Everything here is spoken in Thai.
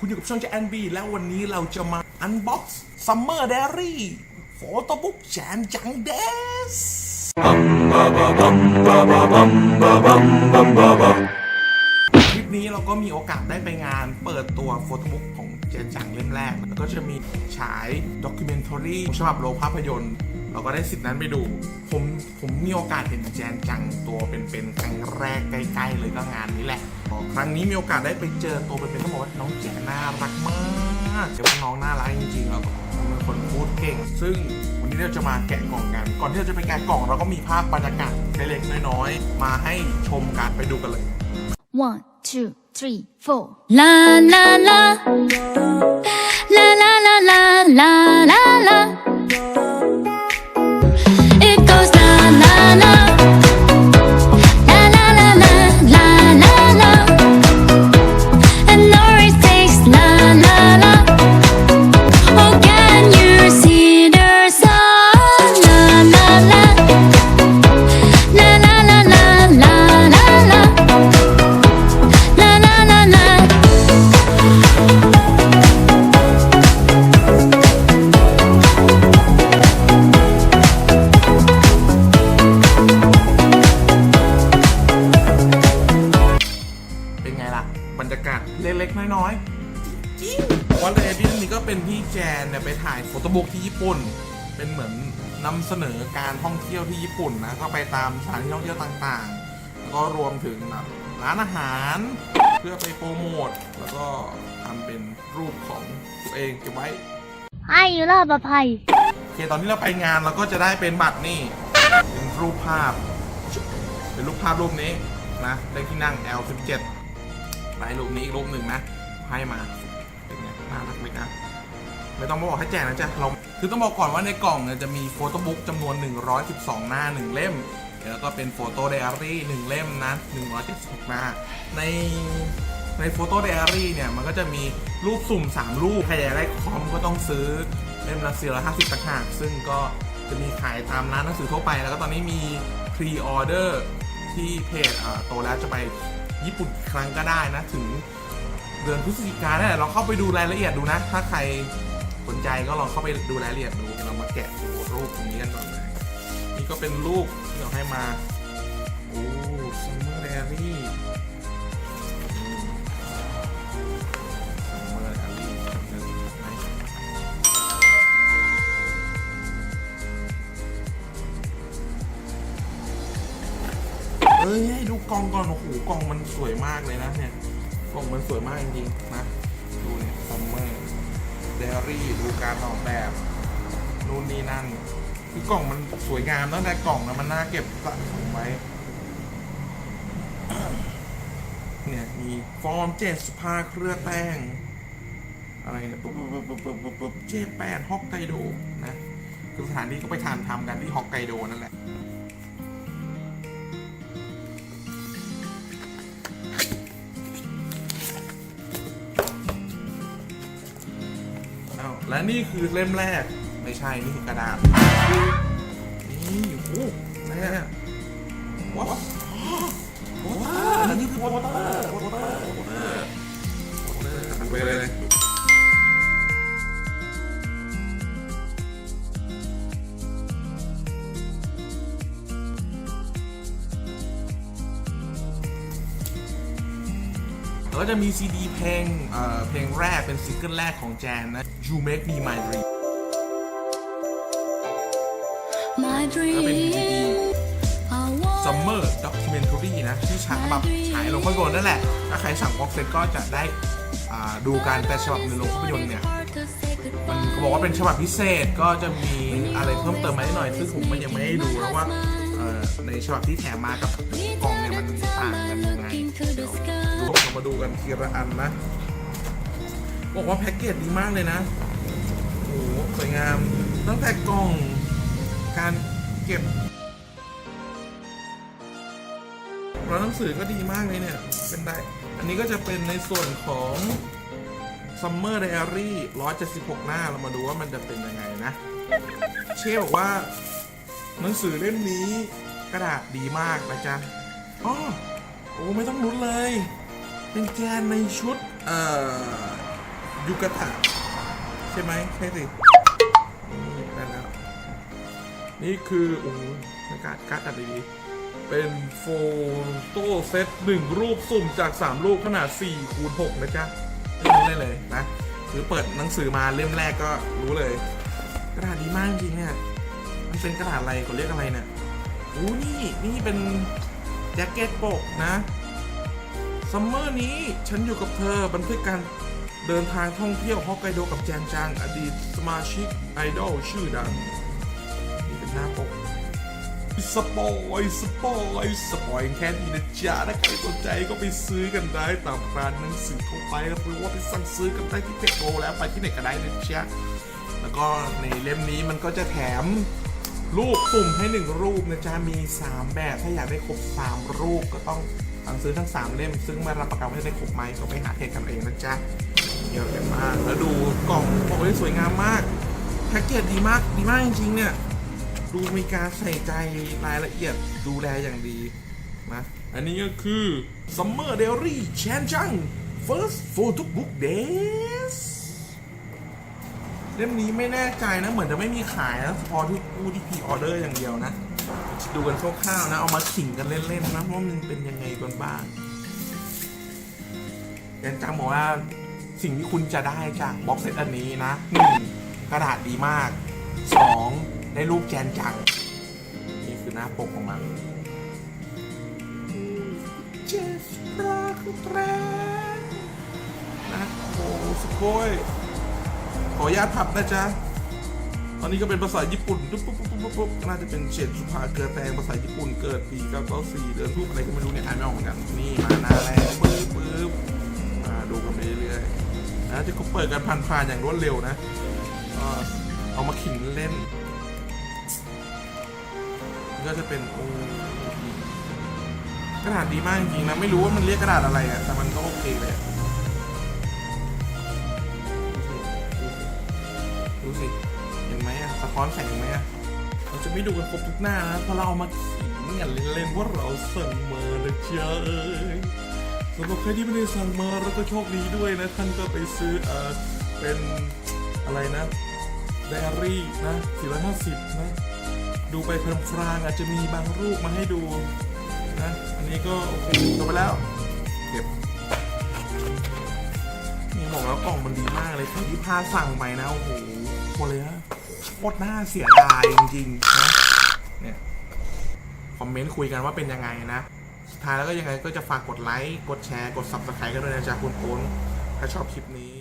คุณอยู่กับช่องเจแอนบีแล้ววันนี้เราจะมาอันบ็อกซ์ซัมเมอร์ d ดรี่โฟโต้บุ๊กแจนจังเดสคลิปนี้เราก็มีโอกาสได้ไปงานเปิดตัวโฟโต้บุ๊กของเจนจังเล่มแรก แล้วก็จะมีฉายด็อกิเมนท r รีฉบับโรงภาพยนตร์เราก็ได้สิทธิ์นั้นไปดู ผมผมมีโอกาสเห็นแจนจังตัวเป็นๆครั้งแรกใกล้ๆเลยก็งานนี้แหละ ครั้งนี้มีโอกาสได้ไปเจอตัวเป็นๆต้องบอกว่าน้องแจ๋น่ารักมากเดี๋ยวน้องน่ารักจริงๆแล้วก็เป็นคนพูดเก่ง ซึ่งวันนี้เราจะมาแกะกล่องกัน ก่อนที่เราจะไปแกะกล่องเราก็มีภาพบรรยากาศเล็กๆน้อยๆมาให้ชมกันไปดูกันเลย One, two, three, four. La la. La นี่ก็เป็นพี่แจนเนี่ยไปถ่ายโฟโต้บุ๊กที่ญี่ปุ่น เป็นเหมือนนำเสนอการท่องเที่ยวที่ญี่ปุ่นนะก็ไปตามสถานที่ท่องเที่ยวต่างๆ แล้วก็รวมถึงแบบร้านอาหารเพื่อไปโปรโมทแล้วก็ทำเป็นรูปของตัวเองเก็บไว้ให้รอบอภัยโอเคตอนที่เราไปงานเราก็จะได้เป็นบัตรนี่เป็นรูปภาพ เป็นรูปภาพรูปนี้นะเลขที่นั่ง L17 ได้รูปนี้อีกรูปหนึ่งนะให้มาเป็นไงน่ารักไหมครับ ไม่ต้องมาบอกให้แจกนะจ๊ะเราคือต้องบอกก่อนว่าในกล่องเนี่ยจะมีโฟโต้บุ๊กจำนวน 112 หน้า 1 เล่ม แล้วก็เป็นโฟโต้ไดอารี่หนึ่งเล่มนะ176หน้า ในในโฟโต้ไดอารี่เนี่ย มันก็จะมีรูปสุ่ม 3 รูปใครอยากได้คอมก็ต้องซื้อเล่มละ450ต่างหากซึ่งก็จะมีขายตามร้านหนังสือทั่วไป แล้วก็ตอนนี้มีพรีออเดอร์ที่เพจอ่อโตแล้วจะไปญี่ปุ่นอีกครั้งก็ได้นะ ถึงเดือนพฤศจิกายนนี่นแหละเราเข้าไปดูรายละเอียดดูนะ ถ้าใคร สนใจก็ลองเข้าไปดูรายละเอียดดูเรามาแกะดูรูปตรงนี้กันก่อนเลย นี่ก็เป็นรูปที่เราให้มา โอ้ซัมเมอร์แดรี่ซัมเมอร์แดรี่เอ้ยให้ดูกล่องก่อน โอ้โหกล่องมันสวยมากเลยนะเนี่ยกล่องมันสวยมากจริงๆนะ ดรี่ดูการออกแบบนู่นนี่นั่นคือกล่องมันสวยงามตั้งแต่กล่องนะมันน่าเก็บสะสมไว้ เนี่ยมีฟอร์มเจ็ดสภาเครือแป้ง อะไรเนี่ยปุ๊บปุ๊บปุ๊บปุ๊บปุ๊บปุ๊บเจแปนฮอกไกโดนะคือสถานที่ก็ไปทานทำกันที่ฮอกไกโดนั่นแหละ และนี่คือเล่มแรก ไม่ใช่ นี่คือกระดาษนี่โอ้ แล้วก็จะมีซีดีเพลงเอ่อเพลงแรกเป็นซิงเกิลแรกของแจนนะ You Make Me My Dream My ก็เป็น dream DVD I want Summer Documentary นะที่ฉายแบบฉายลงภาพยนตร์นั่นแหละ ถ้าใครสั่งบ็อกเซตก็จะได้อ่าดูการแต่ฉบับในโรงภาพยนตร์เนี่ย to say มันเขาบอกว่าเป็นฉบับพิเศษก็จะมีอะไรเพิ่มเติมมานิดหน่อย ซึ่งผมก็ยังไม่ได้ดูแล้วว่าเอ่อในฉบับที่แถมมากับกล่องเนี่ยมันต่างกัน มาดูกันทีละอันนะบอกว่าแพ็กเกจดีมากเลยนะโอ้โหสวยงาม ตั้งแต่กล่องการเก็บร้านหนังสือก็ดีมากเลยเนี่ย เป็นได้ อันนี้ก็จะเป็นในส่วนของ Summer Diary 176 หน้า เรามาดูว่ามันจะเป็นยังไงนะ เช่บอกว่า หนังสือเล่มนี้กระดาษดีมากนะจ๊ะอ๋อโอ้ไม่ต้องลุ้นเลย เป็นแกนในชุดเอ่อยูกาตะใช่ไหมใช่สินี่ได้แล้ว นี่คือโอ้โหอากาศการ์ดจัดดีๆเป็นโฟโต้เซตหนึ่งรูปสุ่มจาก 3 รูปขนาด4คูณ6นะจ๊ะไม่รู้ได้เลยนะคือเปิดหนังสือมาเล่มแรกก็รู้เลย กระดาษดีมากจริงเนี่ยมันเป็นกระดาษอะไรเขาเรียกอะไรเนี่ยโอ้นี่นี่เป็นแจ็คเก็ตปกนะ ซัมเมอร์นี้ฉันอยู่กับเธอบันทึกการเดินทางท่องเที่ยวฮอกไกโดกับแจนจังอดีตสมาชิกไอดอลชื่อดัง นี่เป็นหน้าปกสปอยสปอยสปอยแค่นี้นะจ๊ะถ้าใครสนใจก็ไปซื้อกันได้ตามร้านหนังสือทั่วไปหรือว่าไปสั่งซื้อกันได้ที่เทคโกแล้วไปที่ไหนก็ได้นะจ๊ะแล้วก็ในเล่มนี้มันก็จะแถม รูปสุ่มให้หนึ่งรูปนะจ๊ะมี 3 แบบ ถ้าอยากได้ครบ 3 รูปก็ต้องสั่งซื้อทั้ง 3 เล่ม ซึ่งมารับประกันว่าจะได้ครบไหมก็ไปหาเทกันเองนะจ๊ะเยอะกันมาก แล้วดูกล่องโอ้ยสวยงามมากแพ็กเกจดีมากดีมากจริงๆเนี่ยดูมีการใส่ใจรายละเอียดดูแลอย่างดีนะอันนี้ก็คือ Summer Diary c h a n c h a n g First Photo Book Days เล่มนี้ไม่แน่ใจนะเหมือนจะไม่มีขายนะเฉพอที่ผู้ที่พีออเดอร์อย่างเดียวนะ ดูกันคร่าวๆนะ เอามาขิงกันเล่นๆนะว่ามันเป็นยังไงกันบ้างแกนจังบอกว่าสิ่งที่คุณจะได้จากบ็อกเซตอันนี้นะหนึ่งกระดาษดีมากสองได้รูปแกนจัง นี่คือหน้าปกของมันเจสปราคุแตรนะโอ้สโกย ขออนุญาตพับนะจ๊ะตอนนี้ก็เป็นภาษาญี่ปุ่นปุ๊บปุ๊บปุ๊บปุ๊บปุ๊บน่าจะเป็นเฉดสุภาเกิดแตงภาษาญี่ปุ่นเกิดปี994เดินรูปอะไรก็ไม่รู้เนี่ยอ่านไม่ออกเหมือนกันนี่มาหน้าแรกปึ๊บปึ๊บมาดูกันไปเรื่อยๆนะจะก็เปิดกันผ่านๆอย่างรวดเร็วนะเอามาขิงเล่น ก็จะเป็นโอ้กระดาษดีมากจริงๆนะไม่รู้ว่ามันเรียกกระดาษอะไรอะแต่มันก็โอเคเลย ดูสิเห็นไหมอะสะท้อนแสงไหมอะเราจะไม่ดูกันครบทุกหน้านะเพราะเราเอามาขิงกันเล่นๆว่าเราสั่งมานะจ๊ะเอ้ยสำหรับใครที่ไม่ได้สั่งมาเราก็โชคดีด้วยนะท่านก็ไปซื้อเออเป็นอะไรนะไดอารี่นะ450นะดูไปพลางๆอาจจะมีบางรูปมาให้ดูนะอันนี้ก็โอเคจบไปแล้วเก็บนี่บอกแล้วกล่องมันดีมากเลยที่พาสั่งไปนะโอ้โห ตรเลยนะโคตรน่าเสียดายจริงๆนะเนี่ยคอมเมนต์คุยกันว่าเป็นยังไงนะสุดท้ายแล้วก็ยังไงก็จะฝากกดไลค์กดแชร์กด subscribe กันด้วยนะจ๊ะคุณโอนถ้าชอบคลิปนี้